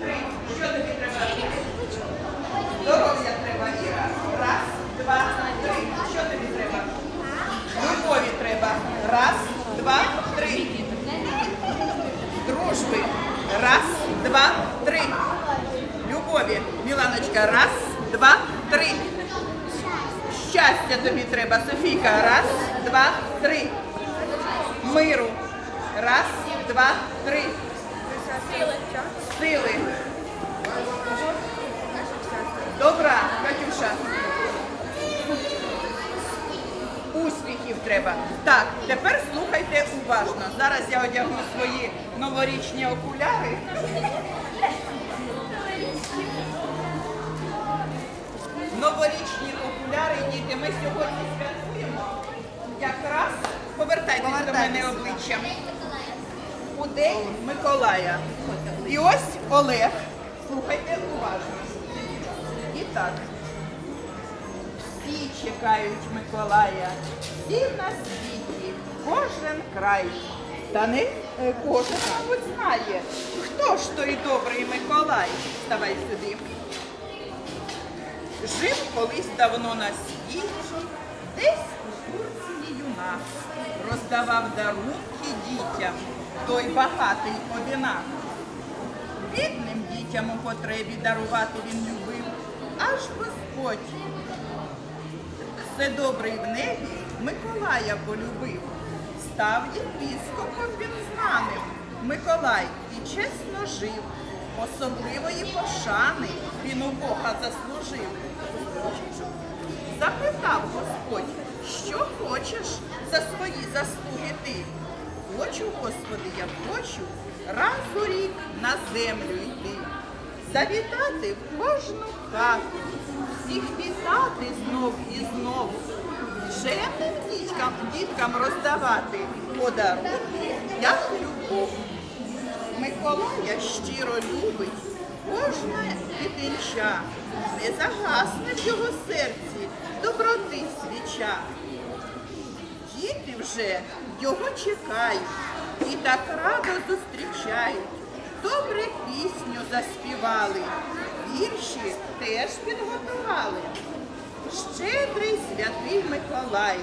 три. Що тобі треба? Здоров'я треба. Раз, два, три. Що тобі треба? Любові треба. Раз, два, три. Дружби. Раз, два, три. Любові. Міланочка, раз, два, три. Щастя тобі треба, Софійка. Раз, два, три. Миру. Раз, два, три. Успіхів треба. Так, тепер слухайте уважно. Зараз я одягну свої новорічні окуляри. Новорічні окуляри, діти, ми сьогодні святкуємо якраз повертайтесь до мене обличчям. У день Миколая. І ось Олег. Слухайте уважно. І так. Всі чекають Миколая, всі на світі, кожен край. Та не е, кожен, мабуть, знає, хто ж той добрий Миколай. Ставай сюди. Жив колись давно на світі, десь у Турції юнак, роздавав дарунки дітям, той багатий одинак. Бідним дітям у потребі дарувати він любив, аж Господь. Все добрий в небі Миколая полюбив. Став єпіскопом він знаним. Миколай і чесно жив. Особливої пошани він у Бога заслужив. Запитав Господь, що хочеш за свої заслуги ти? Хочу, Господи, я хочу раз у рік на землю йти, завітати в кожну хату, всіх вітати знов і знов, чемним діткам, діткам роздавати подарунки, як любов. Миколая щиро любить кожне дитинча, не загасне в його серці доброти свіча. Діти вже його чекають і так радо зустрічають. Добре пісню заспівали, вірші теж підготували. Щедрий святий Миколай,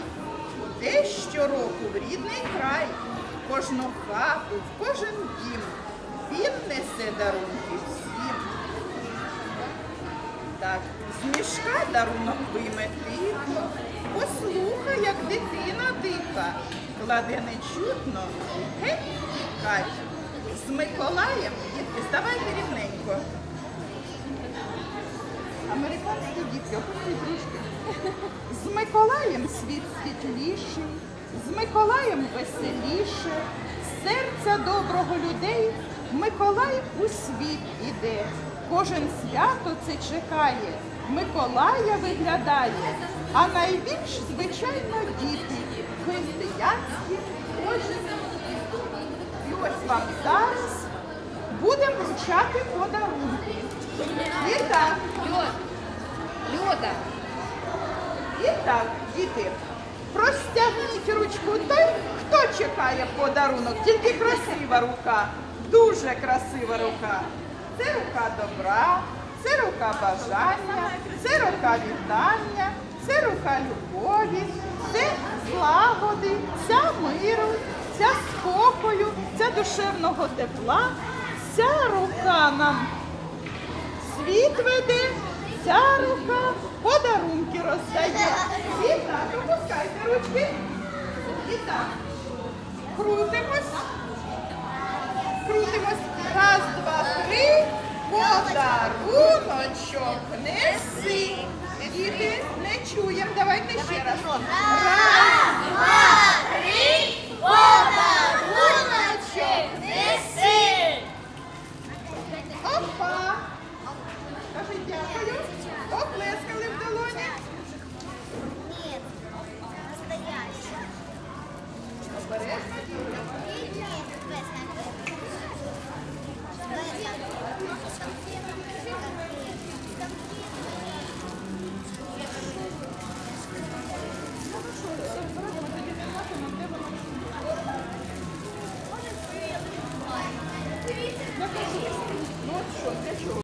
де щороку в рідний край, кожну хату, в кожен дім, він несе дарунки всім. Так, з мішка дарунок вийме тихо, послухай, як дитина диха, кладе нечутно, геть тікай. З Миколаєм, дітки, ставайте рівненько. Американські дітки, опустіть ручки. З Миколаєм світ світліший, з Миколаєм веселіше, з серця доброго людей Миколай у світ іде. Кожен свято це чекає, Миколая виглядає, а найбільш, звичайно, діти, християнські кожен. Ось вам зараз будемо вручати подарунки. І так, Люда, і так, діти, простягніть ручку той, хто чекає подарунок. Тільки красива рука, дуже красива рука. Це рука добра, це рука бажання, це рука вітання, це рука любові, це злагоди, ця миру, ця душевного тепла, ця рука нам світ веде, ця рука подарунки роздає. І так, опускайте ручки. І так. Крутимось. Крутимось. Раз, два, три. Подаруночок неси. Діти, не чуємо. Давайте ще раз. Раз, подарунок